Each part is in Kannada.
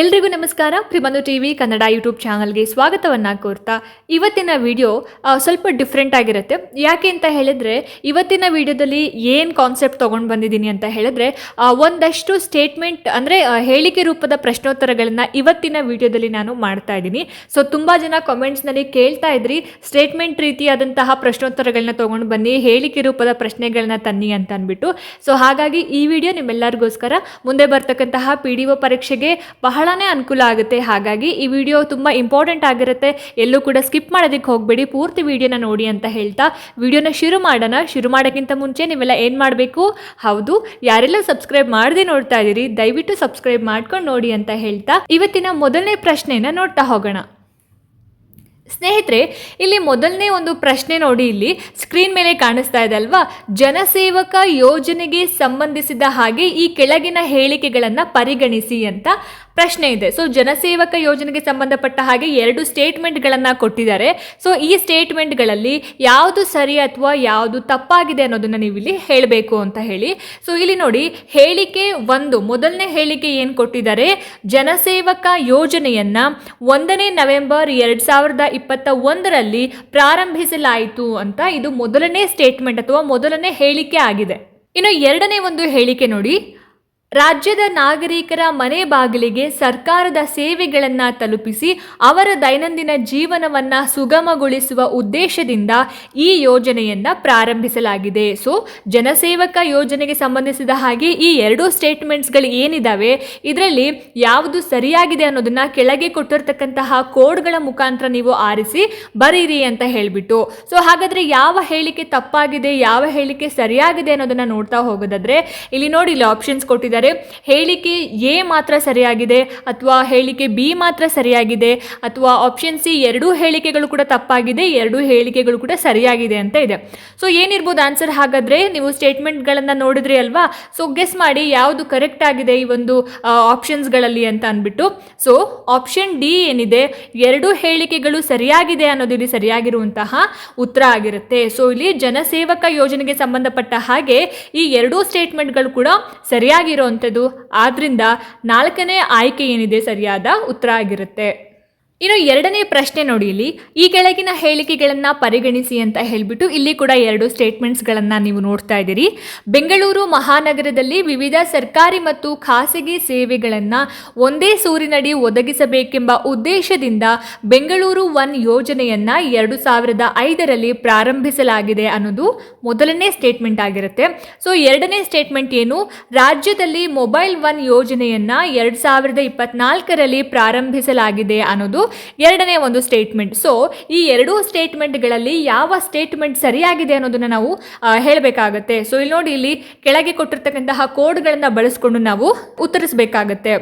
ಎಲ್ರಿಗೂ ನಮಸ್ಕಾರ. ಪ್ರಿಮನು ಟಿ ವಿ ಕನ್ನಡ ಯೂಟ್ಯೂಬ್ ಚಾನಲ್ಗೆ ಸ್ವಾಗತವನ್ನು ಕೋರ್ತಾ ಇವತ್ತಿನ ವಿಡಿಯೋ ಸ್ವಲ್ಪ ಡಿಫ್ರೆಂಟ್ ಆಗಿರುತ್ತೆ. ಯಾಕೆ ಅಂತ ಹೇಳಿದ್ರೆ, ಇವತ್ತಿನ ವಿಡಿಯೋದಲ್ಲಿ ಏನು ಕಾನ್ಸೆಪ್ಟ್ ತೊಗೊಂಡು ಬಂದಿದ್ದೀನಿ ಅಂತ ಹೇಳಿದ್ರೆ ಒಂದಷ್ಟು ಸ್ಟೇಟ್ಮೆಂಟ್ ಅಂದರೆ ಹೇಳಿಕೆ ರೂಪದ ಪ್ರಶ್ನೋತ್ತರಗಳನ್ನು ಇವತ್ತಿನ ವಿಡಿಯೋದಲ್ಲಿ ನಾನು ಮಾಡ್ತಾ ಇದ್ದೀನಿ. ಸೊ ತುಂಬ ಜನ ಕಾಮೆಂಟ್ಸ್ನಲ್ಲಿ ಕೇಳ್ತಾ ಇದ್ರಿ ಸ್ಟೇಟ್ಮೆಂಟ್ ರೀತಿಯಾದಂತಹ ಪ್ರಶ್ನೋತ್ತರಗಳನ್ನ ತೊಗೊಂಡು ಬನ್ನಿ, ಹೇಳಿಕೆ ರೂಪದ ಪ್ರಶ್ನೆಗಳನ್ನ ತನ್ನಿ ಅಂತ ಅಂದ್ಬಿಟ್ಟು ಸೊ ಹಾಗಾಗಿ ಈ ವಿಡಿಯೋ ನಿಮ್ಮೆಲ್ಲರಿಗೋಸ್ಕರ, ಮುಂದೆ ಬರ್ತಕ್ಕಂತಹ ಪಿ ಡಿ ಒ ಪರೀಕ್ಷೆಗೆ ಬಹಳನೇ ಅನುಕೂಲ ಆಗುತ್ತೆ. ಹಾಗಾಗಿ ಈ ವಿಡಿಯೋ ತುಂಬ ಇಂಪಾರ್ಟೆಂಟ್ ಆಗಿರುತ್ತೆ. ಎಲ್ಲೂ ಕೂಡ ಸ್ಕಿಪ್ ಮಾಡೋದಕ್ಕೆ ಹೋಗಬೇಡಿ. ಪೂರ್ತಿ ವಿಡಿಯೋನ ನೋಡಿ ಅಂತ ಹೇಳ್ತಾ ವಿಡಿಯೋನ ಶುರು ಮಾಡೋಣ. ಶುರು ಮಾಡೋಕ್ಕಿಂತ ಮುಂಚೆ ನೀವೆಲ್ಲ ಏನು ಮಾಡಬೇಕು? ಹೌದು, ಯಾರೆಲ್ಲ ಸಬ್ಸ್ಕ್ರೈಬ್ ಮಾಡದೆ ನೋಡ್ತಾ ಇದ್ದೀರಿ, ದಯವಿಟ್ಟು ಸಬ್ಸ್ಕ್ರೈಬ್ ಮಾಡ್ಕೊಂಡು ನೋಡಿ ಅಂತ ಹೇಳ್ತಾ ಇವತ್ತಿನ ಮೊದಲನೇ ಪ್ರಶ್ನೆನ ನೋಡ್ತಾ ಹೋಗೋಣ. ಸ್ನೇಹಿತರೆ, ಇಲ್ಲಿ ಮೊದಲನೇ ಒಂದು ಪ್ರಶ್ನೆ ನೋಡಿ ಇಲ್ಲಿ ಸ್ಕ್ರೀನ್ ಮೇಲೆ ಕಾಣಿಸ್ತಾ ಇದೆ ಅಲ್ವಾ? ಜನಸೇವಕ ಯೋಜನೆಗೆ ಸಂಬಂಧಿಸಿದ ಹಾಗೆ ಈ ಕೆಳಗಿನ ಹೇಳಿಕೆಗಳನ್ನು ಪರಿಗಣಿಸಿ ಅಂತ. ಪ್ರಶ್ನೆ ಇದೆ. ಸೊ ಜನಸೇವಕ ಯೋಜನೆಗೆ ಸಂಬಂಧಪಟ್ಟ ಹಾಗೆ ಎರಡು ಸ್ಟೇಟ್ಮೆಂಟ್ಗಳನ್ನು ಕೊಟ್ಟಿದ್ದಾರೆ. ಸೊ ಈ ಸ್ಟೇಟ್ಮೆಂಟ್ಗಳಲ್ಲಿ ಯಾವುದು ಸರಿ ಅಥವಾ ಯಾವುದು ತಪ್ಪಾಗಿದೆ ಅನ್ನೋದನ್ನು ನೀವು ಇಲ್ಲಿ ಹೇಳಬೇಕು ಅಂತ ಹೇಳಿ. ಸೊ ಇಲ್ಲಿ ನೋಡಿ, ಹೇಳಿಕೆ ಒಂದು, ಮೊದಲನೇ ಹೇಳಿಕೆ ಏನು ಕೊಟ್ಟಿದ್ದಾರೆ? ಜನಸೇವಕ ಯೋಜನೆಯನ್ನು ಒಂದನೇ ನವೆಂಬರ್ ಎರಡು ಸಾವಿರದ ಇಪ್ಪತ್ತ ಒಂದರಲ್ಲಿ ಪ್ರಾರಂಭಿಸಲಾಯಿತು ಅಂತ ಇದು ಮೊದಲನೇ ಸ್ಟೇಟ್ಮೆಂಟ್ ಅಥವಾ ಮೊದಲನೇ ಹೇಳಿಕೆ ಆಗಿದೆ. ಇನ್ನು ಎರಡನೇ ಒಂದು ಹೇಳಿಕೆ ನೋಡಿ. ರಾಜ್ಯದ ನಾಗರಿಕರ ಮನೆ ಬಾಗಿಲಿಗೆ ಸರ್ಕಾರದ ಸೇವೆಗಳನ್ನು ತಲುಪಿಸಿ ಅವರ ದೈನಂದಿನ ಜೀವನವನ್ನ ಸುಗಮಗೊಳಿಸುವ ಉದ್ದೇಶದಿಂದ ಈ ಯೋಜನೆಯನ್ನ ಪ್ರಾರಂಭಿಸಲಾಗಿದೆ. ಸೊ, ಜನಸೇವಕ ಯೋಜನೆಗೆ ಸಂಬಂಧಿಸಿದ ಹಾಗೆ ಈ ಎರಡು ಸ್ಟೇಟ್ಮೆಂಟ್ಸ್ಗಳು ಏನಿದಾವೆ, ಇದರಲ್ಲಿ ಯಾವುದು ಸರಿಯಾಗಿದೆ ಅನ್ನೋದನ್ನು ಕೆಳಗೆ ಕೊಟ್ಟಿರ್ತಕ್ಕಂತಹ ಕೋಡ್ಗಳ ಮುಖಾಂತರ ನೀವು ಆರಿಸಿ ಬರೀರಿ ಅಂತ ಹೇಳಿಬಿಟ್ಟು. ಸೊ, ಹಾಗಾದರೆ ಯಾವ ಹೇಳಿಕೆ ತಪ್ಪಾಗಿದೆ, ಯಾವ ಹೇಳಿಕೆ ಸರಿಯಾಗಿದೆ ಅನ್ನೋದನ್ನು ನೋಡ್ತಾ ಹೋಗೋದಾದ್ರೆ, ಇಲ್ಲಿ ನೋಡಿ ಇಲ್ಲಿ ಆಪ್ಷನ್ಸ್ ಕೊಟ್ಟಿದ್ದಾರೆ. ಹೇಳಿಕೆ ಎ ಮಾತ್ರ ಸರಿಯಾಗಿದೆ ಅಥವಾ ಹೇಳಿಕೆ ಬಿ ಮಾತ್ರ ಸರಿಯಾಗಿದೆ ಅಥವಾ ಆಪ್ಷನ್ ಸಿ ಎರಡೂ ಹೇಳಿಕೆಗಳು ಕೂಡ ತಪ್ಪಾಗಿದೆ, ಎರಡೂ ಹೇಳಿಕೆಗಳು ಕೂಡ ಸರಿಯಾಗಿದೆ ಅಂತ ಇದೆ. ಸೊ ಏನಿರ್ಬೋದು ಆನ್ಸರ್ ಹಾಗಾದ್ರೆ ನೀವು ಸ್ಟೇಟ್ಮೆಂಟ್ಗಳನ್ನು ನೋಡಿದ್ರಿ ಅಲ್ವಾ? ಸೊ ಗೆಸ್ ಮಾಡಿ ಯಾವುದು ಕರೆಕ್ಟ್ ಆಗಿದೆ ಈ ಒಂದು ಆಪ್ಷನ್ಸ್ಗಳಲ್ಲಿ ಅಂತ ಅಂದ್ಬಿಟ್ಟು. ಸೊ ಆಪ್ಷನ್ ಡಿ ಏನಿದೆ? ಎರಡೂ ಹೇಳಿಕೆಗಳು ಸರಿಯಾಗಿದೆ ಅನ್ನೋದು ಇಲ್ಲಿ ಸರಿಯಾಗಿರುವಂತಹ ಉತ್ತರ ಆಗಿರುತ್ತೆ. ಸೊ ಇಲ್ಲಿ ಜನಸೇವಕ ಯೋಜನೆಗೆ ಸಂಬಂಧಪಟ್ಟ ಹಾಗೆ ಈ ಎರಡೂ ಸ್ಟೇಟ್ಮೆಂಟ್ಗಳು ಕೂಡ ಸರಿಯಾಗಿರುವಂಥದ್ದು ಆದ್ರಿಂದ ನಾಲ್ಕನೇ ಆಯ್ಕೆ ಏನಿದೆ ಸರಿಯಾದ ಉತ್ತರ ಆಗಿರುತ್ತೆ. ಇನ್ನು ಎರಡನೇ ಪ್ರಶ್ನೆ ನೋಡಿ ಇಲ್ಲಿ. ಈ ಕೆಳಗಿನ ಹೇಳಿಕೆಗಳನ್ನು ಪರಿಗಣಿಸಿ ಅಂತ ಹೇಳಿಬಿಟ್ಟು ಇಲ್ಲಿ ಕೂಡ ಎರಡು ಸ್ಟೇಟ್ಮೆಂಟ್ಸ್ಗಳನ್ನು ನೀವು ನೋಡ್ತಾ ಇದ್ದೀರಿ. ಬೆಂಗಳೂರು ಮಹಾನಗರದಲ್ಲಿ ವಿವಿಧ ಸರ್ಕಾರಿ ಮತ್ತು ಖಾಸಗಿ ಸೇವೆಗಳನ್ನು ಒಂದೇ ಸೂರಿನಡಿ ಒದಗಿಸಬೇಕೆಂಬ ಉದ್ದೇಶದಿಂದ ಬೆಂಗಳೂರು ಒನ್ ಯೋಜನೆಯನ್ನ ಎರಡು ಸಾವಿರದ ಐದರಲ್ಲಿ ಪ್ರಾರಂಭಿಸಲಾಗಿದೆ ಅನ್ನೋದು ಮೊದಲನೇ ಸ್ಟೇಟ್ಮೆಂಟ್ ಆಗಿರುತ್ತೆ. ಸೊ ಎರಡನೇ ಸ್ಟೇಟ್ಮೆಂಟ್ ಏನು? ರಾಜ್ಯದಲ್ಲಿ ಮೊಬೈಲ್ ಒನ್ ಯೋಜನೆಯನ್ನ ಎರಡು ಸಾವಿರದ ಇಪ್ಪತ್ನಾಲ್ಕರಲ್ಲಿ ಪ್ರಾರಂಭಿಸಲಾಗಿದೆ ಅನ್ನೋದು ಎರಡನೇ ಒಂದು ಸ್ಟೇಟ್ಮೆಂಟ್ ಸೊ ಈ ಎರಡೂ ಸ್ಟೇಟ್ಮೆಂಟ್ಗಳಲ್ಲಿ ಯಾವ ಸ್ಟೇಟ್ಮೆಂಟ್ ಸರಿಯಾಗಿದೆ ಅನ್ನೋದನ್ನ ನಾವು ಹೇಳಬೇಕಾಗತ್ತೆ. ಸೊ ಇಲ್ಲಿ ನೋಡಿ, ಇಲ್ಲಿ ಕೆಳಗೆ ಕೊಟ್ಟಿರ್ತಕ್ಕಂತಹ ಕೋಡ್ಗಳನ್ನು ಬಳಸ್ಕೊಂಡು ನಾವು ಉತ್ತರಿಸಬೇಕಾಗತ್ತೆ.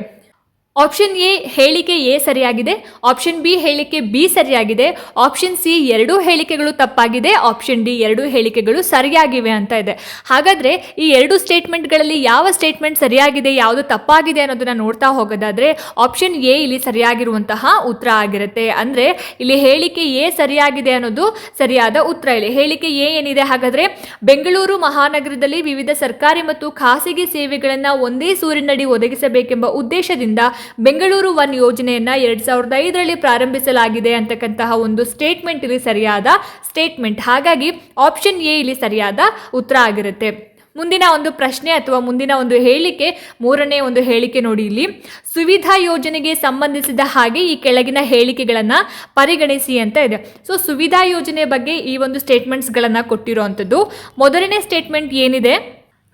ಆಪ್ಷನ್ ಎ ಹೇಳಿಕೆ ಎ ಸರಿಯಾಗಿದೆ. ಆಪ್ಷನ್ ಬಿ ಹೇಳಿಕೆ ಬಿ ಸರಿಯಾಗಿದೆ. ಆಪ್ಷನ್ ಸಿ ಎರಡೂ ಹೇಳಿಕೆಗಳು ತಪ್ಪಾಗಿದೆ. ಆಪ್ಷನ್ ಡಿ ಎರಡೂ ಹೇಳಿಕೆಗಳು ಸರಿಯಾಗಿವೆ ಅಂತ ಇದೆ. ಹಾಗಾದರೆ ಈ ಎರಡು ಸ್ಟೇಟ್ಮೆಂಟ್ಗಳಲ್ಲಿ ಯಾವ ಸ್ಟೇಟ್ಮೆಂಟ್ ಸರಿಯಾಗಿದೆ, ಯಾವುದು ತಪ್ಪಾಗಿದೆ ಅನ್ನೋದನ್ನು ನೋಡ್ತಾ ಹೋಗೋದಾದರೆ ಆಪ್ಷನ್ ಎ ಇಲ್ಲಿ ಸರಿಯಾಗಿರುವಂತಹ ಉತ್ತರ ಆಗಿರುತ್ತೆ. ಅಂದರೆ ಇಲ್ಲಿ ಹೇಳಿಕೆ ಎ ಸರಿಯಾಗಿದೆ ಅನ್ನೋದು ಸರಿಯಾದ ಉತ್ತರ ಇಲ್ಲಿ. ಹೇಳಿಕೆ ಎ ಏನಿದೆ? ಹಾಗಾದರೆ ಬೆಂಗಳೂರು ಮಹಾನಗರದಲ್ಲಿ ವಿವಿಧ ಸರ್ಕಾರಿ ಮತ್ತು ಖಾಸಗಿ ಸೇವೆಗಳನ್ನು ಒಂದೇ ಸೂರಿನಡಿ ಒದಗಿಸಬೇಕೆಂಬ ಉದ್ದೇಶದಿಂದ ಬೆಂಗಳೂರು ಒನ್ ಯೋಜನೆಯನ್ನ ಎರಡ್ ಸಾವಿರದ ಐದರಲ್ಲಿ ಪ್ರಾರಂಭಿಸಲಾಗಿದೆ ಅಂತಕ್ಕಂತಹ ಒಂದು ಸ್ಟೇಟ್ಮೆಂಟ್ ಇಲ್ಲಿ ಸರಿಯಾದ ಸ್ಟೇಟ್ಮೆಂಟ್ ಹಾಗಾಗಿ ಆಪ್ಷನ್ ಎ ಇಲ್ಲಿ ಸರಿಯಾದ ಉತ್ತರ ಆಗಿರುತ್ತೆ. ಮುಂದಿನ ಒಂದು ಪ್ರಶ್ನೆ ಅಥವಾ ಮುಂದಿನ ಒಂದು ಹೇಳಿಕೆ, ಮೂರನೇ ಒಂದು ಹೇಳಿಕೆ ನೋಡಿ ಇಲ್ಲಿ. ಸುವಿಧಾ ಯೋಜನೆಗೆ ಸಂಬಂಧಿಸಿದ ಹಾಗೆ ಈ ಕೆಳಗಿನ ಹೇಳಿಕೆಗಳನ್ನು ಪರಿಗಣಿಸಿ ಅಂತ ಇದೆ. ಸೊ ಸುವಿಧಾ ಯೋಜನೆ ಬಗ್ಗೆ ಈ ಒಂದು ಸ್ಟೇಟ್ಮೆಂಟ್ಸ್ಗಳನ್ನು ಕೊಟ್ಟಿರುವಂಥದ್ದು. ಮೊದಲನೇ ಸ್ಟೇಟ್ಮೆಂಟ್ ಏನಿದೆ?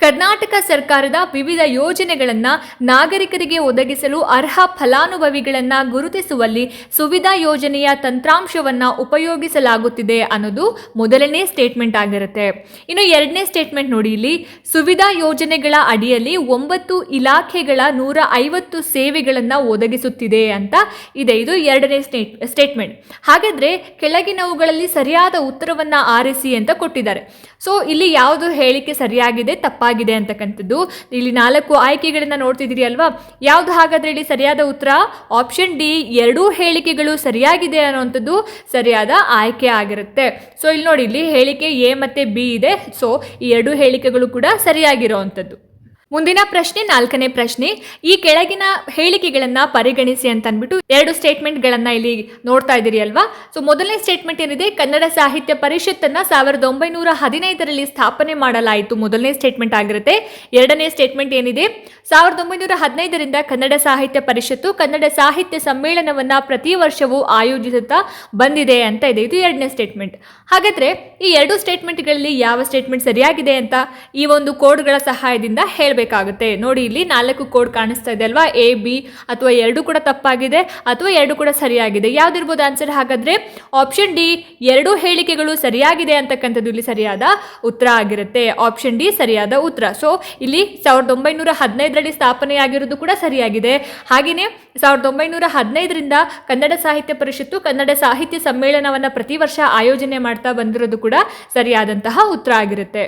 ಕರ್ನಾಟಕ ಸರ್ಕಾರದ ವಿವಿಧ ಯೋಜನೆಗಳನ್ನು ನಾಗರಿಕರಿಗೆ ಒದಗಿಸಲು ಅರ್ಹ ಫಲಾನುಭವಿಗಳನ್ನು ಗುರುತಿಸುವಲ್ಲಿ ಸುವಿಧಾ ಯೋಜನೆಯ ತಂತ್ರಾಂಶವನ್ನು ಉಪಯೋಗಿಸಲಾಗುತ್ತಿದೆ ಅನ್ನೋದು ಮೊದಲನೇ ಸ್ಟೇಟ್ಮೆಂಟ್ ಆಗಿರುತ್ತೆ. ಇನ್ನು ಎರಡನೇ ಸ್ಟೇಟ್ಮೆಂಟ್ ನೋಡಿ ಇಲ್ಲಿ. ಸುವಿಧಾ ಯೋಜನೆಗಳ ಅಡಿಯಲ್ಲಿ ಒಂಬತ್ತು ಇಲಾಖೆಗಳ ನೂರ ಐವತ್ತು ಸೇವೆಗಳನ್ನು ಒದಗಿಸುತ್ತಿದೆ ಅಂತ ಇದೆ. ಇದು ಎರಡನೇ ಸ್ಟೇಟ್ ಸ್ಟೇಟ್ಮೆಂಟ್ ಹಾಗಾದರೆ ಕೆಳಗಿನವುಗಳಲ್ಲಿ ಸರಿಯಾದ ಉತ್ತರವನ್ನು ಆರಿಸಿ ಅಂತ ಕೊಟ್ಟಿದ್ದಾರೆ. ಸೊ ಇಲ್ಲಿ ಯಾವುದು ಹೇಳಿಕೆ ಸರಿಯಾಗಿದೆ, ತಪ್ಪಾಗಿದೆ ಅಂತಕ್ಕಂಥದ್ದು. ಇಲ್ಲಿ ನಾಲ್ಕು ಆಯ್ಕೆಗಳನ್ನ ನೋಡ್ತಿದ್ದೀರಿ ಅಲ್ವಾ? ಯಾವುದು ಹಾಗಾದ್ರೆ ಇಲ್ಲಿ ಸರಿಯಾದ ಉತ್ತರ? ಆಪ್ಷನ್ ಡಿ ಎರಡೂ ಹೇಳಿಕೆಗಳು ಸರಿಯಾಗಿದೆ ಅನ್ನುವಂಥದ್ದು ಸರಿಯಾದ ಆಯ್ಕೆ ಆಗಿರುತ್ತೆ. ಸೊ ಇಲ್ಲಿ ನೋಡಿ, ಇಲ್ಲಿ ಹೇಳಿಕೆ ಎ ಮತ್ತೆ ಬಿ ಇದೆ. ಸೊ ಈ ಎರಡೂ ಹೇಳಿಕೆಗಳು ಕೂಡ ಸರಿಯಾಗಿರುವಂಥದ್ದು ಮುಂದಿನ ಪ್ರಶ್ನೆ, ನಾಲ್ಕನೇ ಪ್ರಶ್ನೆ, ಈ ಕೆಳಗಿನ ಹೇಳಿಕೆಗಳನ್ನ ಪರಿಗಣಿಸಿ ಅಂತ ಅಂದ್ಬಿಟ್ಟು ಎರಡು ಸ್ಟೇಟ್ಮೆಂಟ್ಗಳನ್ನ ಇಲ್ಲಿ ನೋಡ್ತಾ ಇದ್ದೀರಿ ಅಲ್ವಾ? ಸೊ ಮೊದಲನೇ ಸ್ಟೇಟ್ಮೆಂಟ್ ಏನಿದೆ? ಕನ್ನಡ ಸಾಹಿತ್ಯ ಪರಿಷತ್ತನ್ನ ಸಾವಿರದ ಒಂಬೈನೂರ ಹದಿನೈದರಲ್ಲಿ ಸ್ಥಾಪನೆ ಮಾಡಲಾಯಿತು ಮೊದಲನೇ ಸ್ಟೇಟ್ಮೆಂಟ್ ಆಗಿರುತ್ತೆ. ಎರಡನೇ ಸ್ಟೇಟ್ಮೆಂಟ್ ಏನಿದೆ? ಸಾವಿರದ ಒಂಬೈನೂರ ಹದಿನೈದರಿಂದ ಕನ್ನಡ ಸಾಹಿತ್ಯ ಪರಿಷತ್ತು ಕನ್ನಡ ಸಾಹಿತ್ಯ ಸಮ್ಮೇಳನವನ್ನ ಪ್ರತಿ ವರ್ಷವೂ ಆಯೋಜಿಸುತ್ತಾ ಬಂದಿದೆ ಅಂತ ಇದೆ. ಇದು ಎರಡನೇ ಸ್ಟೇಟ್ಮೆಂಟ್ ಹಾಗಾದ್ರೆ ಈ ಎರಡು ಸ್ಟೇಟ್ಮೆಂಟ್ಗಳಲ್ಲಿ ಯಾವ ಸ್ಟೇಟ್ಮೆಂಟ್ ಸರಿಯಾಗಿದೆ ಅಂತ ಈ ಒಂದು ಕೋಡ್ಗಳ ಸಹಾಯದಿಂದ ಹೇಳಬೇಕಾಗುತ್ತೆ ನೋಡಿ, ಇಲ್ಲಿ ನಾಲ್ಕು ಕೋಡ್ ಕಾಣಿಸ್ತಾ ಇದೆ ಅಲ್ವಾ? ಎ ಬಿ ಅಥವಾ ಎರಡು ಕೂಡ ತಪ್ಪಾಗಿದೆ ಅಥವಾ ಎರಡು ಕೂಡ ಸರಿಯಾಗಿದೆ. ಯಾವ್ದಿರ್ಬೋದು ಆನ್ಸರ್ ಹಾಗಾದ್ರೆ ಆಪ್ಷನ್ ಡಿ ಎರಡು ಹೇಳಿಕೆಗಳು ಸರಿಯಾಗಿದೆ ಅಂತಕ್ಕಂಥದ್ದು ಇಲ್ಲಿ ಸರಿಯಾದ ಉತ್ತರ ಆಗಿರುತ್ತೆ. ಆಪ್ಷನ್ ಡಿ ಸರಿಯಾದ ಉತ್ತರ. ಸೊ ಇಲ್ಲಿ ಸಾವಿರದ ಒಂಬೈನೂರ ಹದಿನೈದರಲ್ಲಿ ಸ್ಥಾಪನೆಯಾಗಿರೋದು ಕೂಡ ಸರಿಯಾಗಿದೆ. ಹಾಗೆಯೇ ಸಾವಿರದ ಒಂಬೈನೂರ ಹದಿನೈದರಿಂದ ಕನ್ನಡ ಸಾಹಿತ್ಯ ಪರಿಷತ್ತು ಕನ್ನಡ ಸಾಹಿತ್ಯ ಸಮ್ಮೇಳನವನ್ನು ಪ್ರತಿ ವರ್ಷ ಆಯೋಜನೆ ಮಾಡ್ತಾ ಬಂದಿರೋದು ಕೂಡ ಸರಿಯಾದಂತಹ ಉತ್ತರ ಆಗಿರುತ್ತೆ.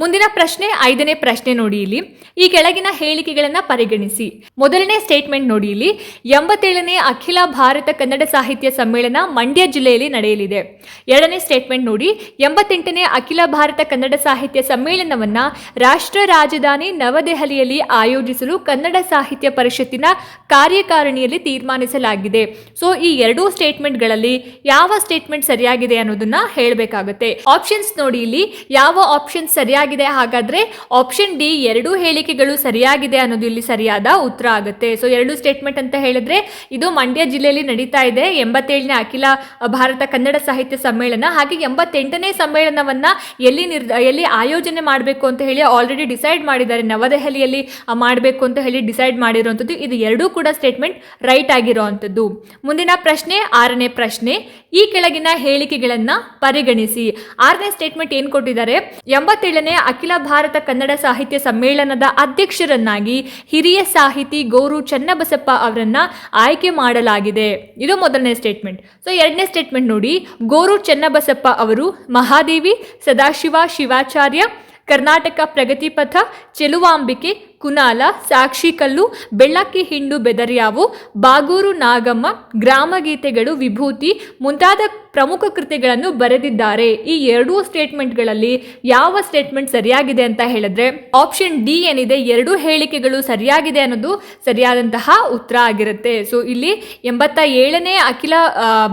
ಮುಂದಿನ ಪ್ರಶ್ನೆ, ಐದನೇ ಪ್ರಶ್ನೆ ನೋಡಿ ಇಲ್ಲಿ. ಈ ಕೆಳಗಿನ ಹೇಳಿಕೆಗಳನ್ನು ಪರಿಗಣಿಸಿ. ಮೊದಲನೇ ಸ್ಟೇಟ್ಮೆಂಟ್ ನೋಡಿ ಇಲ್ಲಿ. ಎಂಬತ್ತೇಳನೇ ಅಖಿಲ ಭಾರತ ಕನ್ನಡ ಸಾಹಿತ್ಯ ಸಮ್ಮೇಳನ ಮಂಡ್ಯ ಜಿಲ್ಲೆಯಲ್ಲಿ ನಡೆಯಲಿದೆ. ಎರಡನೇ ಸ್ಟೇಟ್ಮೆಂಟ್ ನೋಡಿ. ಎಂಬತ್ತೆಂಟನೇ ಅಖಿಲ ಭಾರತ ಕನ್ನಡ ಸಾಹಿತ್ಯ ಸಮ್ಮೇಳನವನ್ನು ರಾಷ್ಟ್ರ ರಾಜಧಾನಿ ನವದೆಹಲಿಯಲ್ಲಿ ಆಯೋಜಿಸಲು ಕನ್ನಡ ಸಾಹಿತ್ಯ ಪರಿಷತ್ತಿನ ಕಾರ್ಯಕಾರಿಣಿಯಲ್ಲಿ ತೀರ್ಮಾನಿಸಲಾಗಿದೆ. ಸೊ ಈ ಎರಡೂ ಸ್ಟೇಟ್ಮೆಂಟ್ಗಳಲ್ಲಿ ಯಾವ ಸ್ಟೇಟ್ಮೆಂಟ್ ಸರಿಯಾಗಿದೆ ಅನ್ನೋದನ್ನ ಹೇಳಬೇಕಾಗುತ್ತೆ. ಆಪ್ಷನ್ಸ್ ನೋಡಿ ಇಲ್ಲಿ. ಯಾವ ಆಪ್ಷನ್ ಸರಿಯಾಗಿದೆ. ಹಾಗಾದ್ರೆ ಆಪ್ಷನ್ ಡಿ ಎರಡೂ ಹೇಳಿಕೆಗಳು ಸರಿಯಾಗಿದೆ ಅನ್ನೋದು ಇಲ್ಲಿ ಸರಿಯಾದ ಉತ್ತರ ಆಗುತ್ತೆ. ಸೊ ಎರಡು ಸ್ಟೇಟ್ಮೆಂಟ್ ಅಂತ ಹೇಳಿದ್ರೆ ಇದು ಮಂಡ್ಯ ಜಿಲ್ಲೆಯಲ್ಲಿ ನಡೀತಾ ಇದೆ. ಎಂಬತ್ತೇಳನೇ ಅಖಿಲ ಭಾರತ ಕನ್ನಡ ಸಾಹಿತ್ಯ ಸಮ್ಮೇಳನ. ಹಾಗೆ ಎಂಬತ್ತೆಂಟನೇ ಸಮ್ಮೇಳನವನ್ನ ಎಲ್ಲಿ ನಿರ್ ಎಲ್ಲಿ ಆಯೋಜನೆ ಮಾಡಬೇಕು ಅಂತ ಹೇಳಿ ಆಲ್ರೆಡಿ ಡಿಸೈಡ್ ಮಾಡಿದ್ದಾರೆ. ನವದೆಹಲಿಯಲ್ಲಿ ಮಾಡಬೇಕು ಅಂತ ಹೇಳಿ ಡಿಸೈಡ್ ಮಾಡಿರುವಂಥದ್ದು. ಇದು ಎರಡೂ ಕೂಡ ಸ್ಟೇಟ್ಮೆಂಟ್ ರೈಟ್ ಆಗಿರುವಂಥದ್ದು. ಮುಂದಿನ ಪ್ರಶ್ನೆ, ಆರನೇ ಪ್ರಶ್ನೆ. ಈ ಕೆಳಗಿನ ಹೇಳಿಕೆಗಳನ್ನ ಪರಿಗಣಿಸಿ. ಆರನೇ ಸ್ಟೇಟ್ಮೆಂಟ್ ಏನ್ ಕೊಟ್ಟಿದ್ದಾರೆ? ಎಂಬತ್ತೇಳನೇ ಅಖಿಲ ಭಾರತ ಕನ್ನಡ ಸಾಹಿತ್ಯ ಸಮ್ಮೇಳನದ ಅಧ್ಯಕ್ಷರನ್ನಾಗಿ ಹಿರಿಯ ಸಾಹಿತಿ ಗೌರು ಚನ್ನಬಸಪ್ಪ ಅವರನ್ನ ಆಯ್ಕೆ ಮಾಡಲಾಗಿದೆ. ಇದು ಮೊದಲನೇ ಸ್ಟೇಟ್ಮೆಂಟ್ ಸೊ ಎರಡನೇ ಸ್ಟೇಟ್ಮೆಂಟ್ ನೋಡಿ. ಗೋರು ಚನ್ನಬಸಪ್ಪ ಅವರು ಮಹಾದೇವಿ, ಸದಾಶಿವ, ಶಿವಾಚಾರ್ಯ, ಕರ್ನಾಟಕ ಪ್ರಗತಿಪಥ ಚೆಲುವಾಂಬಿಕೆ ಕುನಾಲ ಸಾಕ್ಷಿಕಲ್ಲು ಬೆಳ್ಳಕ್ಕಿ ಹಿಂಡು ಬೆದರ್ಯಾವು, ಬಾಗೂರು ನಾಗಮ್ಮ ಗ್ರಾಮಗೀತೆಗಳು ವಿಭೂತಿ ಮುಂತಾದ ಪ್ರಮುಖ ಕೃತಿಗಳನ್ನು ಬರೆದಿದ್ದಾರೆ. ಈ ಎರಡೂ ಸ್ಟೇಟ್ಮೆಂಟ್ಗಳಲ್ಲಿ ಯಾವ ಸ್ಟೇಟ್ಮೆಂಟ್ ಸರಿಯಾಗಿದೆ ಅಂತ ಹೇಳಿದ್ರೆ, ಆಪ್ಷನ್ ಡಿ ಏನಿದೆ, ಎರಡೂ ಹೇಳಿಕೆಗಳು ಸರಿಯಾಗಿದೆ ಅನ್ನೋದು ಸರಿಯಾದಂತಹ ಉತ್ತರ ಆಗಿರುತ್ತೆ. ಸೊ ಇಲ್ಲಿ ಎಂಬತ್ತ ಏಳನೇ ಅಖಿಲ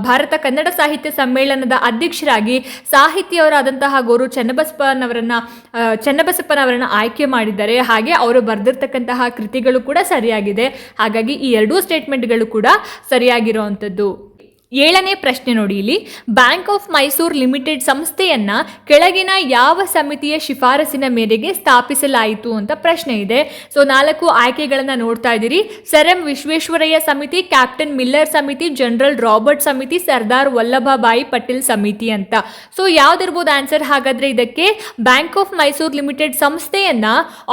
ಭಾರತ ಕನ್ನಡ ಸಾಹಿತ್ಯ ಸಮ್ಮೇಳನದ ಅಧ್ಯಕ್ಷರಾಗಿ ಸಾಹಿತಿಯವರಾದಂತಹ ಗೋರು ಚನ್ನಬಸಪ್ಪನವರನ್ನ ಚನ್ನಬಸಪ್ಪನವರನ್ನ ಆಯ್ಕೆ ಮಾಡಿದ್ದಾರೆ. ಹಾಗೆ ಅವರು ಬರೆದಿರ್ತಕ್ಕಂತಹ ಕೃತಿಗಳು ಕೂಡ ಸರಿಯಾಗಿದೆ. ಹಾಗಾಗಿ ಈ ಎರಡೂ ಸ್ಟೇಟ್ಮೆಂಟ್ಗಳು ಕೂಡ ಸರಿಯಾಗಿರುವಂಥದ್ದು ಏಳನೇ ಪ್ರಶ್ನೆ ನೋಡಿ ಇಲ್ಲಿ. ಬ್ಯಾಂಕ್ ಆಫ್ ಮೈಸೂರು ಲಿಮಿಟೆಡ್ ಸಂಸ್ಥೆಯನ್ನ ಕೆಳಗಿನ ಯಾವ ಸಮಿತಿಯ ಶಿಫಾರಸಿನ ಮೇರೆಗೆ ಸ್ಥಾಪಿಸಲಾಯಿತು ಅಂತ ಪ್ರಶ್ನೆ ಇದೆ. ಸೊ ನಾಲ್ಕು ಆಯ್ಕೆಗಳನ್ನು ನೋಡ್ತಾ ಇದ್ದೀರಿ. ಸರ್ ಎಂ ವಿಶ್ವೇಶ್ವರಯ್ಯ ಸಮಿತಿ ಕ್ಯಾಪ್ಟನ್ ಮಿಲ್ಲರ್ ಸಮಿತಿ ಜನರಲ್ ರಾಬರ್ಟ್ ಸಮಿತಿ ಸರ್ದಾರ್ ವಲ್ಲಭಭಾಯಿ ಪಟೇಲ್ ಸಮಿತಿ ಅಂತ. ಸೊ ಯಾವ್ದಿರ್ಬೋದು ಆನ್ಸರ್ ಹಾಗಾದ್ರೆ ಇದಕ್ಕೆ bank of Mysore limited ಸಂಸ್ಥೆಯನ್ನ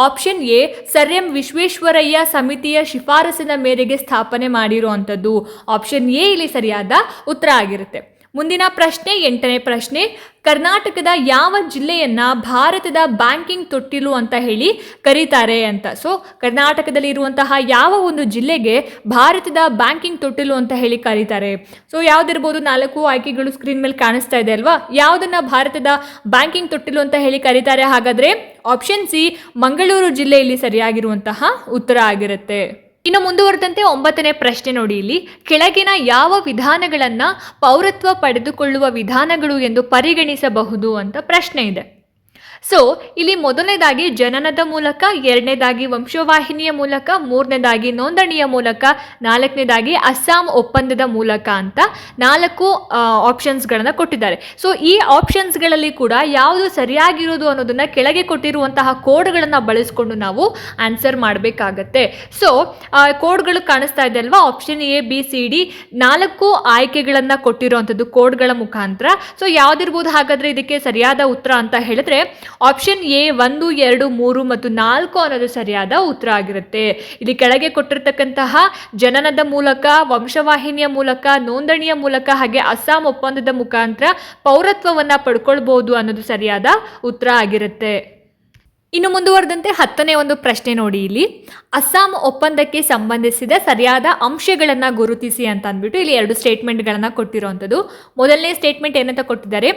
option A sir M Visvesvaraya ಸಮಿತಿಯ ಶಿಫಾರಸಿನ ಮೇರೆಗೆ ಸ್ಥಾಪನೆ ಮಾಡಿರುವಂಥದ್ದು. ಆಪ್ಷನ್ ಎ ಇಲ್ಲಿ ಸರಿಯಾದ ಉತ್ತರ ಆಗಿರುತ್ತೆ. ಮುಂದಿನ ಪ್ರಶ್ನೆ, ಎಂಟನೇ ಪ್ರಶ್ನೆ, ಕರ್ನಾಟಕದ ಯಾವ ಜಿಲ್ಲೆಯನ್ನ ಭಾರತದ ಬ್ಯಾಂಕಿಂಗ್ ತೊಟ್ಟಿಲು ಅಂತ ಹೇಳಿ ಕರೀತಾರೆ ಅಂತ. ಸೊ ಕರ್ನಾಟಕದಲ್ಲಿ ಇರುವಂತಹ ಯಾವ ಒಂದು ಜಿಲ್ಲೆಗೆ ಭಾರತದ ಬ್ಯಾಂಕಿಂಗ್ ತೊಟ್ಟಿಲು ಅಂತ ಹೇಳಿ ಕರೀತಾರೆ. ಸೊ ಯಾವ್ದಿರ್ಬೋದು ನಾಲ್ಕು ಆಯ್ಕೆಗಳು ಸ್ಕ್ರೀನ್ ಮೇಲೆ ಕಾಣಿಸ್ತಾ ಇದೆ ಅಲ್ವಾ? ಯಾವುದನ್ನ ಭಾರತದ ಬ್ಯಾಂಕಿಂಗ್ ತೊಟ್ಟಿಲು ಅಂತ ಹೇಳಿ ಕರೀತಾರೆ? ಹಾಗಾದ್ರೆ ಆಪ್ಷನ್ ಸಿ ಮಂಗಳೂರು ಜಿಲ್ಲೆಯಲ್ಲಿ ಸರಿಯಾಗಿರುವಂತಹ ಉತ್ತರ ಆಗಿರುತ್ತೆ. ಇನ್ನು ಮುಂದುವರೆದಂತೆ ಒಂಬತ್ತನೇ ಪ್ರಶ್ನೆ ನೋಡಿ ಇಲ್ಲಿ. ಕೆಳಗಿನ ಯಾವ ವಿಧಾನಗಳನ್ನು ಪೌರತ್ವ ಪಡೆದುಕೊಳ್ಳುವ ವಿಧಾನಗಳು ಎಂದು ಪರಿಗಣಿಸಬಹುದು ಅಂತ ಪ್ರಶ್ನೆ ಇದೆ. ಸೊ ಇಲ್ಲಿ ಮೊದಲನೇದಾಗಿ ಜನನದ ಮೂಲಕ, ಎರಡನೇದಾಗಿ ವಂಶವಾಹಿನಿಯ ಮೂಲಕ, ಮೂರನೇದಾಗಿ ನೋಂದಣಿಯ ಮೂಲಕ, ನಾಲ್ಕನೇದಾಗಿ ಅಸ್ಸಾಂ ಒಪ್ಪಂದದ ಮೂಲಕ ಅಂತ ನಾಲ್ಕು ಆಪ್ಷನ್ಸ್ಗಳನ್ನು ಕೊಟ್ಟಿದ್ದಾರೆ. ಸೊ ಈ ಆಪ್ಷನ್ಸ್ಗಳಲ್ಲಿ ಕೂಡ ಯಾವುದು ಸರಿಯಾಗಿರೋದು ಅನ್ನೋದನ್ನು ಕೆಳಗೆ ಕೊಟ್ಟಿರುವಂತಹ ಕೋಡ್ಗಳನ್ನು ಬಳಸಿಕೊಂಡು ನಾವು ಆನ್ಸರ್ ಮಾಡಬೇಕಾಗತ್ತೆ. ಸೊ ಕೋಡ್ಗಳು ಕಾಣಿಸ್ತಾ ಇದೆ ಅಲ್ವಾ? Option A B C D ನಾಲ್ಕು ಆಯ್ಕೆಗಳನ್ನು ಕೊಟ್ಟಿರುವಂಥದ್ದು ಕೋಡ್ಗಳ ಮುಖಾಂತರ. ಸೊ ಯಾವ್ದಿರ್ಬೋದು ಹಾಗಾದರೆ ಇದಕ್ಕೆ ಸರಿಯಾದ ಉತ್ತರ ಅಂತ ಹೇಳಿದ್ರೆ ಆಪ್ಷನ್ ಎ, ಒಂದು, ಎರಡು, ಮೂರು ಮತ್ತು ನಾಲ್ಕು ಅನ್ನೋದು ಸರಿಯಾದ ಉತ್ತರ ಆಗಿರುತ್ತೆ. ಇಲ್ಲಿ ಕೆಳಗೆ ಕೊಟ್ಟಿರ್ತಕ್ಕಂತಹ ಜನನದ ಮೂಲಕ, ವಂಶವಾಹಿನಿಯ ಮೂಲಕ, ನೋಂದಣಿಯ ಮೂಲಕ, ಹಾಗೆ ಅಸ್ಸಾಂ ಒಪ್ಪಂದದ ಮುಖಾಂತರ ಪೌರತ್ವವನ್ನು ಪಡ್ಕೊಳ್ಬಹುದು ಅನ್ನೋದು ಸರಿಯಾದ ಉತ್ತರ ಆಗಿರುತ್ತೆ. ಇನ್ನು ಮುಂದುವರೆದಂತೆ ಹತ್ತನೇ ಒಂದು ಪ್ರಶ್ನೆ ನೋಡಿ ಇಲ್ಲಿ. ಅಸ್ಸಾಂ ಒಪ್ಪಂದಕ್ಕೆ ಸಂಬಂಧಿಸಿದ ಸರಿಯಾದ ಅಂಶಗಳನ್ನು ಗುರುತಿಸಿ ಅಂತ ಅಂದ್ಬಿಟ್ಟು ಇಲ್ಲಿ ಎರಡು ಸ್ಟೇಟ್ಮೆಂಟ್ಗಳನ್ನು ಕೊಟ್ಟಿರುವಂಥದ್ದು ಮೊದಲನೇ ಸ್ಟೇಟ್ಮೆಂಟ್ ಏನಂತ ಕೊಟ್ಟಿದ್ದಾರೆ?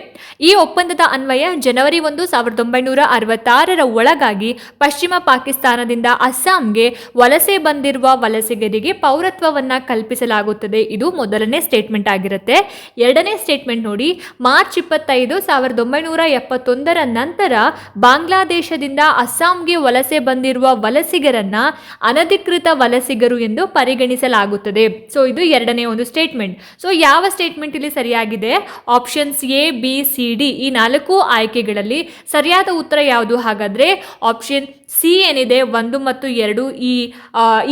ಈ ಒಪ್ಪಂದದ ಅನ್ವಯ ಜನವರಿ ಒಂದು ಸಾವಿರದ ಒಂಬೈನೂರ ಅರವತ್ತಾರರ ಒಳಗಾಗಿ ಪಶ್ಚಿಮ ಪಾಕಿಸ್ತಾನದಿಂದ ಅಸ್ಸಾಂಗೆ ವಲಸೆ ಬಂದಿರುವ ವಲಸಿಗರಿಗೆ ಪೌರತ್ವವನ್ನು ಕಲ್ಪಿಸಲಾಗುತ್ತದೆ. ಇದು ಮೊದಲನೇ ಸ್ಟೇಟ್ಮೆಂಟ್ ಆಗಿರುತ್ತೆ. ಎರಡನೇ ಸ್ಟೇಟ್ಮೆಂಟ್ ನೋಡಿ, ಮಾರ್ಚ್ ಇಪ್ಪತ್ತೈದು ಸಾವಿರದ ಒಂಬೈನೂರ ಎಪ್ಪತ್ತೊಂದರ ನಂತರ ಬಾಂಗ್ಲಾದೇಶದಿಂದ ಅಸ್ಸಾಂಗೆ ವಲಸೆ ಬಂದಿರುವ ವಲಸಿಗರನ್ನ ಅನಧಿಕೃತ ವಲಸಿಗರು ಎಂದು ಪರಿಗಣಿಸಲಾಗುತ್ತದೆ. ಸೊ ಇದು ಎರಡನೇ ಒಂದು ಸ್ಟೇಟ್ಮೆಂಟ್ ಸೊ ಯಾವ ಸ್ಟೇಟ್ಮೆಂಟ್ ಇಲ್ಲಿ ಸರಿಯಾಗಿದೆ? Options A B C D ಈ ನಾಲ್ಕು ಆಯ್ಕೆಗಳಲ್ಲಿ ಸರಿಯಾದ ಉತ್ತರ ಯಾವುದು? ಹಾಗಾದ್ರೆ ಆಪ್ಷನ್ ಸಿ ಏನಿದೆ? ಒಂದು ಮತ್ತು ಎರಡು ಈ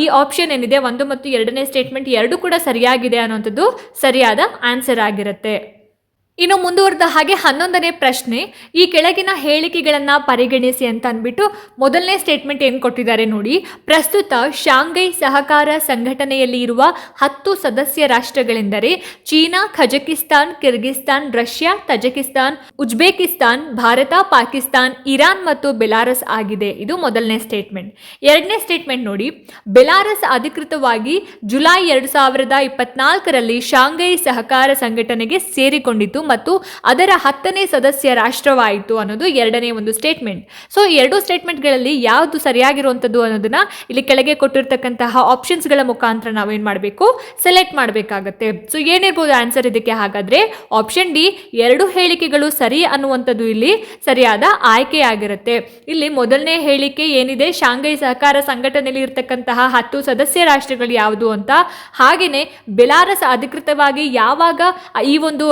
ಈ ಆಪ್ಷನ್ ಏನಿದೆ? ಒಂದು ಮತ್ತು ಎರಡನೇ ಸ್ಟೇಟ್ಮೆಂಟ್ ಎರಡು ಕೂಡ ಸರಿಯಾಗಿದೆ ಅನ್ನೋಂಥದ್ದು ಸರಿಯಾದ ಆನ್ಸರ್ ಆಗಿರುತ್ತೆ. ಇನ್ನು ಮುಂದುವರೆದ ಹಾಗೆ ಹನ್ನೊಂದನೇ ಪ್ರಶ್ನೆ, ಈ ಕೆಳಗಿನ ಹೇಳಿಕೆಗಳನ್ನು ಪರಿಗಣಿಸಿ ಅಂತ ಅಂದ್ಬಿಟ್ಟು ಮೊದಲನೇ ಸ್ಟೇಟ್ಮೆಂಟ್ ಏನು ಕೊಟ್ಟಿದ್ದಾರೆ ನೋಡಿ. ಪ್ರಸ್ತುತ ಶಾಂಘೈ ಸಹಕಾರ ಸಂಘಟನೆಯಲ್ಲಿ ಇರುವ ಹತ್ತು ಸದಸ್ಯ ರಾಷ್ಟ್ರಗಳೆಂದರೆ China, Kazakhstan, Kyrgyzstan, Russia, Tajikistan, Uzbekistan, Bharat, Pakistan, Iran ಮತ್ತು ಬೆಲಾರಸ್ ಆಗಿದೆ. ಇದು ಮೊದಲನೇ ಸ್ಟೇಟ್ಮೆಂಟ್ ಎರಡನೇ ಸ್ಟೇಟ್ಮೆಂಟ್ ನೋಡಿ. ಬೆಲಾರಸ್ ಅಧಿಕೃತವಾಗಿ ಜುಲೈ ಎರಡು ಸಾವಿರದ ಇಪ್ಪತ್ನಾಲ್ಕರಲ್ಲಿ ಶಾಂಘೈ ಸಹಕಾರ ಸಂಘಟನೆಗೆ ಸೇರಿಕೊಂಡಿತು ಮತ್ತು ಅದರ ಹತ್ತನೇ ಸದಸ್ಯ ರಾಷ್ಟ್ರವಾಯಿತು ಅನ್ನೋದು ಎರಡನೇ ಒಂದು ಸ್ಟೇಟ್ಮೆಂಟ್ ಸೊ ಈ ಎರಡು ಸ್ಟೇಟ್ಮೆಂಟ್ಗಳಲ್ಲಿ ಯಾವುದು ಸರಿಯಾಗಿರುವಂಥದ್ದು ಅನ್ನೋದನ್ನ ಇಲ್ಲಿ ಕೆಳಗೆ ಕೊಟ್ಟಿರ್ತಕ್ಕಂತಹ ಆಪ್ಷನ್ಸ್ಗಳ ಮುಖಾಂತರ ನಾವೇನು ಮಾಡಬೇಕು? ಸೆಲೆಕ್ಟ್ ಮಾಡಬೇಕಾಗತ್ತೆ. ಸೊ ಏನಿರ್ಬೋದು ಆನ್ಸರ್ ಇದಕ್ಕೆ? ಹಾಗಾದ್ರೆ ಆಪ್ಷನ್ ಡಿ ಎರಡು ಹೇಳಿಕೆಗಳು ಸರಿ ಅನ್ನುವಂಥದ್ದು ಇಲ್ಲಿ ಸರಿಯಾದ ಆಯ್ಕೆಯಾಗಿರುತ್ತೆ ಇಲ್ಲಿ ಮೊದಲನೇ ಹೇಳಿಕೆ ಏನಿದೆ? ಶಾಂಘೈ ಸಹಕಾರ ಸಂಘಟನೆಯಲ್ಲಿ ಇರತಕ್ಕಂತಹ ಹತ್ತು ಸದಸ್ಯ ರಾಷ್ಟ್ರಗಳು ಯಾವುದು ಅಂತ? ಹಾಗೆಯೇ ಬೆಲಾರಸ್ ಅಧಿಕೃತವಾಗಿ ಯಾವಾಗ ಈ ಒಂದು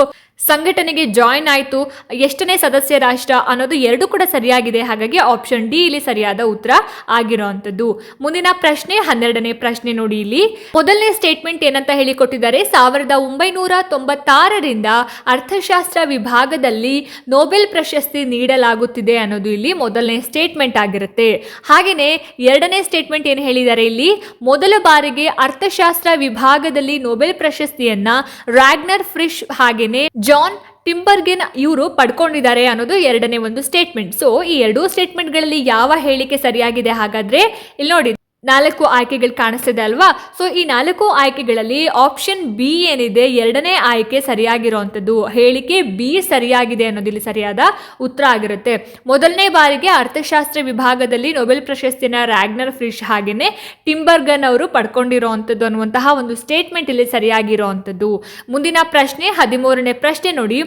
ಸಂಘಟನೆಗೆ ಜಾಯಿನ್ ಆಯಿತು. ಎಷ್ಟನೇ ಸದಸ್ಯ ರಾಷ್ಟ್ರ ಅನ್ನೋದು ಎರಡು ಕೂಡ ಸರಿಯಾಗಿದೆ. ಹಾಗಾಗಿ ಆಪ್ಷನ್ ಡಿ ಇಲ್ಲಿ ಸರಿಯಾದ ಉತ್ತರ ಆಗಿರುವಂಥದ್ದು ಮುಂದಿನ ಪ್ರಶ್ನೆ, ಹನ್ನೆರಡನೇ ಪ್ರಶ್ನೆ ನೋಡಿ ಇಲ್ಲಿ. ಮೊದಲನೇ ಸ್ಟೇಟ್ಮೆಂಟ್ ಏನಂತ ಹೇಳಿಕೊಟ್ಟಿದ್ದಾರೆ. ಸಾವಿರದ ಒಂಬೈನೂರ ತೊಂಬತ್ತಾರರಿಂದ ಅರ್ಥಶಾಸ್ತ್ರ ವಿಭಾಗದಲ್ಲಿ ನೊಬೆಲ್ ಪ್ರಶಸ್ತಿ ನೀಡಲಾಗುತ್ತಿದೆ ಅನ್ನೋದು ಇಲ್ಲಿ ಮೊದಲನೇ ಸ್ಟೇಟ್ಮೆಂಟ್ ಆಗಿರುತ್ತೆ. ಹಾಗೆಯೇ ಎರಡನೇ ಸ್ಟೇಟ್ಮೆಂಟ್ ಏನು ಹೇಳಿದ್ದಾರೆ ಇಲ್ಲಿ? ಮೊದಲ ಬಾರಿಗೆ ಅರ್ಥಶಾಸ್ತ್ರ ವಿಭಾಗದಲ್ಲಿ ನೊಬೆಲ್ ಪ್ರಶಸ್ತಿಯನ್ನ ರಾಗ್ನರ್ ಫ್ರಿಶ್ ಹಾಗೇನೆ ಜಾನ್ ಟಿಂಬರ್ಗೆನ್ ಇವರು ಪಡ್ಕೊಂಡಿದ್ದಾರೆ ಅನ್ನೋದು ಎರಡನೇ ಒಂದು ಸ್ಟೇಟ್ಮೆಂಟ್ ಸೊ ಈ ಎರಡೂ ಸ್ಟೇಟ್ಮೆಂಟ್ಗಳಲ್ಲಿ ಯಾವ ಹೇಳಿಕೆ ಸರಿಯಾಗಿದೆ ಹಾಗಾದ್ರೆ, ಇಲ್ಲಿ ನೋಡಿ. ನಾಲ್ಕು ಆಯ್ಕೆಗಳು ಕಾಣಿಸ್ತಿದೆ ಅಲ್ವಾ? ಸೊ ಈ ನಾಲ್ಕು ಆಯ್ಕೆಗಳಲ್ಲಿ ಆಪ್ಷನ್ ಬಿ ಏನಿದೆ, ಎರಡನೇ ಆಯ್ಕೆ ಸರಿಯಾಗಿರುವಂಥದ್ದು ಹೇಳಿಕೆ ಬಿ ಸರಿಯಾಗಿದೆ ಅನ್ನೋದಿಲ್ಲಿ ಸರಿಯಾದ ಉತ್ತರ ಆಗಿರುತ್ತೆ. ಮೊದಲನೇ ಬಾರಿಗೆ ಅರ್ಥಶಾಸ್ತ್ರ ವಿಭಾಗದಲ್ಲಿ ನೊಬೆಲ್ ಪ್ರಶಸ್ತಿನ ರ್ಯಾಗ್ನರ್ ಫ್ರಿಶ್ ಹಾಗೆಯೇ ಟಿಂಬರ್ಗನ್ ಅವರು ಪಡ್ಕೊಂಡಿರುವಂಥದ್ದು ಅನ್ನುವಂತಹ ಒಂದು ಸ್ಟೇಟ್ಮೆಂಟ್ ಇಲ್ಲಿ ಸರಿಯಾಗಿರೋವಂಥದ್ದು ಮುಂದಿನ ಪ್ರಶ್ನೆ, ಹದಿಮೂರನೇ ಪ್ರಶ್ನೆ ನೋಡಿ.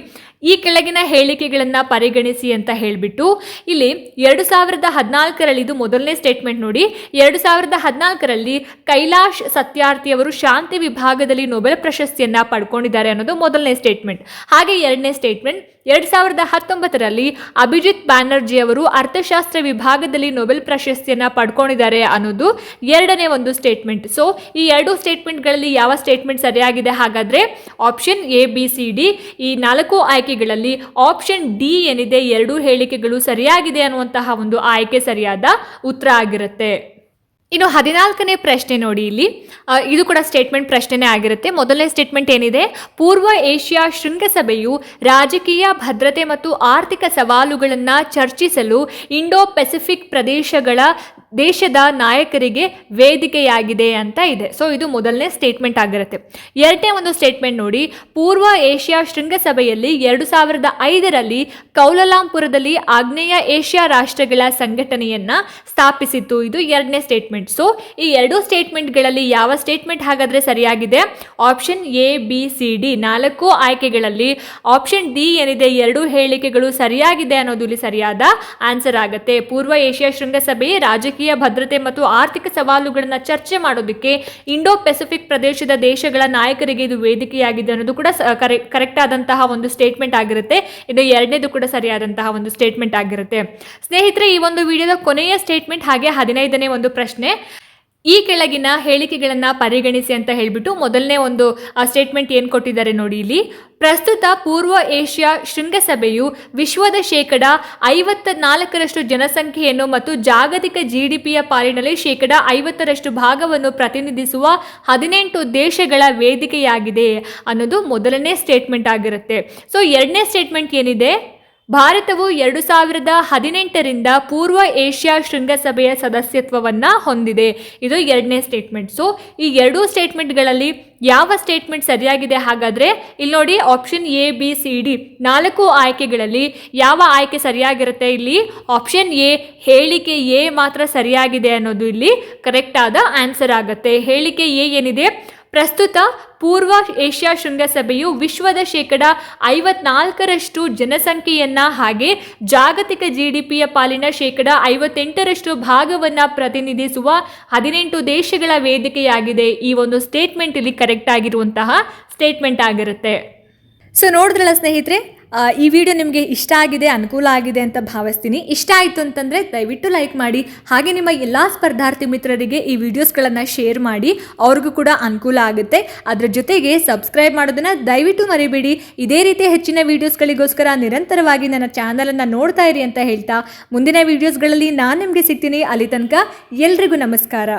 ಈ ಕೆಳಗಿನ ಹೇಳಿಕೆಗಳನ್ನು ಪರಿಗಣಿಸಿ ಅಂತ ಹೇಳಿಬಿಟ್ಟು ಇಲ್ಲಿ ಎರಡು ಸಾವಿರದ ಹದಿನಾಲ್ಕರಲ್ಲಿ ಇದು ಮೊದಲನೇ ಸ್ಟೇಟ್ಮೆಂಟ್ ನೋಡಿ. ಎರಡು ಸಾವಿರದ ಹದಿನಾಲ್ಕರಲ್ಲಿ ಕೈಲಾಶ್ ಸತ್ಯಾರ್ಥಿ ಅವರು ಶಾಂತಿ ವಿಭಾಗದಲ್ಲಿ ನೊಬೆಲ್ ಪ್ರಶಸ್ತಿಯನ್ನು ಪಡ್ಕೊಂಡಿದ್ದಾರೆ ಅನ್ನೋದು ಮೊದಲನೇ ಸ್ಟೇಟ್ಮೆಂಟ್ ಹಾಗೆ ಎರಡನೇ ಸ್ಟೇಟ್ಮೆಂಟ್ ಎರಡು ಸಾವಿರದ ಹತ್ತೊಂಬತ್ತರಲ್ಲಿ ಅಭಿಜಿತ್ ಬ್ಯಾನರ್ಜಿ ಅವರು ಅರ್ಥಶಾಸ್ತ್ರ ವಿಭಾಗದಲ್ಲಿ ನೊಬೆಲ್ ಪ್ರಶಸ್ತಿಯನ್ನ ಪಡ್ಕೊಂಡಿದ್ದಾರೆ ಅನ್ನೋದು ಎರಡನೇ ಒಂದು ಸ್ಟೇಟ್ಮೆಂಟ್. ಸೊ ಈ ಎರಡು ಸ್ಟೇಟ್ಮೆಂಟ್ಗಳಲ್ಲಿ ಯಾವ ಸ್ಟೇಟ್ಮೆಂಟ್ ಸರಿಯಾಗಿದೆ? ಹಾಗಾದ್ರೆ option A, B, C, D ಈ ನಾಲ್ಕು ಆಯ್ಕೆಗಳಲ್ಲಿ ಆಪ್ಷನ್ ಡಿ ಏನಿದೆ? ಎರಡೂ ಹೇಳಿಕೆಗಳು ಸರಿಯಾಗಿದೆ ಅನ್ನುವಂತಹ ಒಂದು ಆಯ್ಕೆ ಸರಿಯಾದ ಉತ್ತರ ಆಗಿರುತ್ತೆ. ಇನ್ನು ಹದಿನಾಲ್ಕನೇ ಪ್ರಶ್ನೆ ನೋಡಿ ಇಲ್ಲಿ. ಇದು ಕೂಡ ಸ್ಟೇಟ್ಮೆಂಟ್ ಪ್ರಶ್ನೆನೇ ಆಗಿರುತ್ತೆ. ಮೊದಲನೇ ಸ್ಟೇಟ್ಮೆಂಟ್ ಏನಿದೆ? ಪೂರ್ವ ಏಷ್ಯಾ ಶೃಂಗಸಭೆಯು ರಾಜಕೀಯ ಭದ್ರತೆ ಮತ್ತು ಆರ್ಥಿಕ ಸವಾಲುಗಳನ್ನು ಚರ್ಚಿಸಲು ಇಂಡೋ ಪೆಸಿಫಿಕ್ ಪ್ರದೇಶಗಳ ದೇಶದ ನಾಯಕರಿಗೆ ವೇದಿಕೆಯಾಗಿದೆ ಅಂತ ಇದೆ. ಸೊ ಇದು ಮೊದಲನೇ ಸ್ಟೇಟ್ಮೆಂಟ್ ಆಗಿರುತ್ತೆ. ಎರಡನೇ ಒಂದು ಸ್ಟೇಟ್ಮೆಂಟ್ ನೋಡಿ. ಪೂರ್ವ ಏಷ್ಯಾ ಶೃಂಗಸಭೆಯಲ್ಲಿ ಎರಡು ಸಾವಿರದ ಐದರಲ್ಲಿ ಕೌಲಲಾಂಪುರದಲ್ಲಿ ಆಗ್ನೇಯ ಏಷ್ಯಾ ರಾಷ್ಟ್ರಗಳ ಸಂಘಟನೆಯನ್ನು ಸ್ಥಾಪಿಸಿತು ಇದು ಎರಡನೇ ಸ್ಟೇಟ್ಮೆಂಟ್ ಸೊ ಈ ಎರಡೂ ಸ್ಟೇಟ್ಮೆಂಟ್ಗಳಲ್ಲಿ ಯಾವ ಸ್ಟೇಟ್ಮೆಂಟ್ ಹಾಗಾದ್ರೆ ಸರಿಯಾಗಿದೆ? Option A B C D ನಾಲ್ಕು ಆಯ್ಕೆಗಳಲ್ಲಿ ಆಪ್ಷನ್ ಡಿ ಏನಿದೆ? ಎರಡೂ ಹೇಳಿಕೆಗಳು ಸರಿಯಾಗಿದೆ ಅನ್ನೋದು ಇಲ್ಲಿ ಸರಿಯಾದ ಆನ್ಸರ್ ಆಗುತ್ತೆ. ಪೂರ್ವ ಏಷ್ಯಾ ಶೃಂಗಸಭೆ ರಾಜಕೀಯ ಭದ್ರತೆ ಮತ್ತು ಆರ್ಥಿಕ ಸವಾಲುಗಳನ್ನು ಚರ್ಚೆ ಮಾಡೋದಕ್ಕೆ ಇಂಡೋ ಪೆಸಿಫಿಕ್ ಪ್ರದೇಶದ ದೇಶಗಳ ನಾಯಕರಿಗೆ ಇದು ವೇದಿಕೆಯಾಗಿದೆ ಅನ್ನೋದು ಕೂಡ ಕರೆಕ್ಟ್ ಆದಂತಹ ಒಂದು ಸ್ಟೇಟ್ಮೆಂಟ್ ಆಗಿರುತ್ತೆ. ಇದು ಎರಡನೇದು ಕೂಡ ಸರಿಯಾದಂತಹ ಒಂದು ಸ್ಟೇಟ್ಮೆಂಟ್ ಆಗಿರುತ್ತೆ. ಸ್ನೇಹಿತರೆ, ಈ ಒಂದು ವಿಡಿಯೋದ ಕೊನೆಯ ಸ್ಟೇಟ್ಮೆಂಟ್ ಹಾಗೆ ಹದಿನೈದನೇ ಒಂದು ಪ್ರಶ್ನೆ. ಈ ಕೆಳಗಿನ ಹೇಳಿಕೆಗಳನ್ನು ಪರಿಗಣಿಸಿ ಅಂತ ಹೇಳಿಬಿಟ್ಟು ಮೊದಲನೇ ಒಂದು ಸ್ಟೇಟ್ಮೆಂಟ್ ಏನು ಕೊಟ್ಟಿದ್ದಾರೆ ನೋಡಿ ಇಲ್ಲಿ. ಪ್ರಸ್ತುತ ಪೂರ್ವ ಏಷ್ಯಾ ಶೃಂಗಸಭೆಯು ವಿಶ್ವದ ಶೇಕಡ ಐವತ್ತ ನಾಲ್ಕರಷ್ಟು ಜನಸಂಖ್ಯೆಯನ್ನು ಮತ್ತು ಜಾಗತಿಕ ಜಿ ಡಿ ಪಿಯ ಪಾಲಿನಲ್ಲಿ ಶೇಕಡ ಐವತ್ತರಷ್ಟು ಭಾಗವನ್ನು ಪ್ರತಿನಿಧಿಸುವ ಹದಿನೆಂಟು ದೇಶಗಳ ವೇದಿಕೆಯಾಗಿದೆ ಅನ್ನೋದು ಮೊದಲನೇ ಸ್ಟೇಟ್ಮೆಂಟ್ ಆಗಿರುತ್ತೆ. ಸೊ ಎರಡನೇ ಸ್ಟೇಟ್ಮೆಂಟ್ ಏನಿದೆ? ಭಾರತವು ಎರಡು ಸಾವಿರದ ಹದಿನೆಂಟರಿಂದ ಪೂರ್ವ ಏಷ್ಯಾ ಶೃಂಗಸಭೆಯ ಸದಸ್ಯತ್ವವನ್ನು ಹೊಂದಿದೆ. ಇದು ಎರಡನೇ ಸ್ಟೇಟ್ಮೆಂಟ್ ಸೊ ಈ ಎರಡೂ ಸ್ಟೇಟ್ಮೆಂಟ್ಗಳಲ್ಲಿ ಯಾವ ಸ್ಟೇಟ್ಮೆಂಟ್ ಸರಿಯಾಗಿದೆ ಹಾಗಾದರೆ? ಇಲ್ಲಿ ನೋಡಿ option A B C D ನಾಲ್ಕು ಆಯ್ಕೆಗಳಲ್ಲಿ ಯಾವ ಆಯ್ಕೆ ಸರಿಯಾಗಿರುತ್ತೆ? ಇಲ್ಲಿ ಆಪ್ಷನ್ ಎ ಹೇಳಿಕೆ ಎ ಮಾತ್ರ ಸರಿಯಾಗಿದೆ ಅನ್ನೋದು ಇಲ್ಲಿ ಕರೆಕ್ಟ್ ಆದ ಆನ್ಸರ್ ಆಗುತ್ತೆ. ಹೇಳಿಕೆ ಎ ಏನಿದೆ? ಪ್ರಸ್ತುತ ಪೂರ್ವ ಏಷ್ಯಾ ಶೃಂಗಸಭೆಯು ವಿಶ್ವದ ಶೇಕಡ ಐವತ್ನಾಲ್ಕರಷ್ಟು ಜನಸಂಖ್ಯೆಯನ್ನ ಹಾಗೆ ಜಾಗತಿಕ ಜಿ ಡಿ ಪಿಯ ಪಾಲಿನ ಶೇಕಡ ಐವತ್ತೆಂಟರಷ್ಟು ಭಾಗವನ್ನು ಪ್ರತಿನಿಧಿಸುವ ಹದಿನೆಂಟು ದೇಶಗಳ ವೇದಿಕೆಯಾಗಿದೆ. ಈ ಒಂದು ಸ್ಟೇಟ್ಮೆಂಟ್ ಇಲ್ಲಿ ಕರೆಕ್ಟ್ ಆಗಿರುವಂತಹ ಸ್ಟೇಟ್ಮೆಂಟ್ ಆಗಿರುತ್ತೆ. ಸೊ ನೋಡಿದ್ರಲ್ಲ ಸ್ನೇಹಿತರೆ ಈ ವಿಡಿಯೋ ನಿಮಗೆ ಇಷ್ಟ ಆಗಿದೆ, ಅನುಕೂಲ ಆಗಿದೆ ಅಂತ ಭಾವಿಸ್ತೀನಿ. ಇಷ್ಟ ಆಯಿತು ಅಂತಂದರೆ ದಯವಿಟ್ಟು ಲೈಕ್ ಮಾಡಿ, ಹಾಗೆ ನಿಮ್ಮ ಎಲ್ಲ ಸ್ಪರ್ಧಾರ್ಥಿ ಮಿತ್ರರಿಗೆ ಈ ವಿಡಿಯೋಸ್ಗಳನ್ನು ಶೇರ್ ಮಾಡಿ, ಅವ್ರಿಗೂ ಕೂಡ ಅನುಕೂಲ ಆಗುತ್ತೆ. ಅದರ ಜೊತೆಗೆ ಸಬ್ಸ್ಕ್ರೈಬ್ ಮಾಡೋದನ್ನು ದಯವಿಟ್ಟು ಮರಿಬೇಡಿ. ಇದೇ ರೀತಿ ಹೆಚ್ಚಿನ ವೀಡಿಯೋಸ್ಗಳಿಗೋಸ್ಕರ ನಿರಂತರವಾಗಿ ನನ್ನ ಚಾನಲನ್ನು ನೋಡ್ತಾ ಇರಿ ಅಂತ ಹೇಳ್ತಾ, ಮುಂದಿನ ವೀಡಿಯೋಸ್ಗಳಲ್ಲಿ ನಾನು ನಿಮಗೆ ಸಿಗ್ತೀನಿ. ಅಲ್ಲಿ ತನಕ ಎಲ್ರಿಗೂ ನಮಸ್ಕಾರ.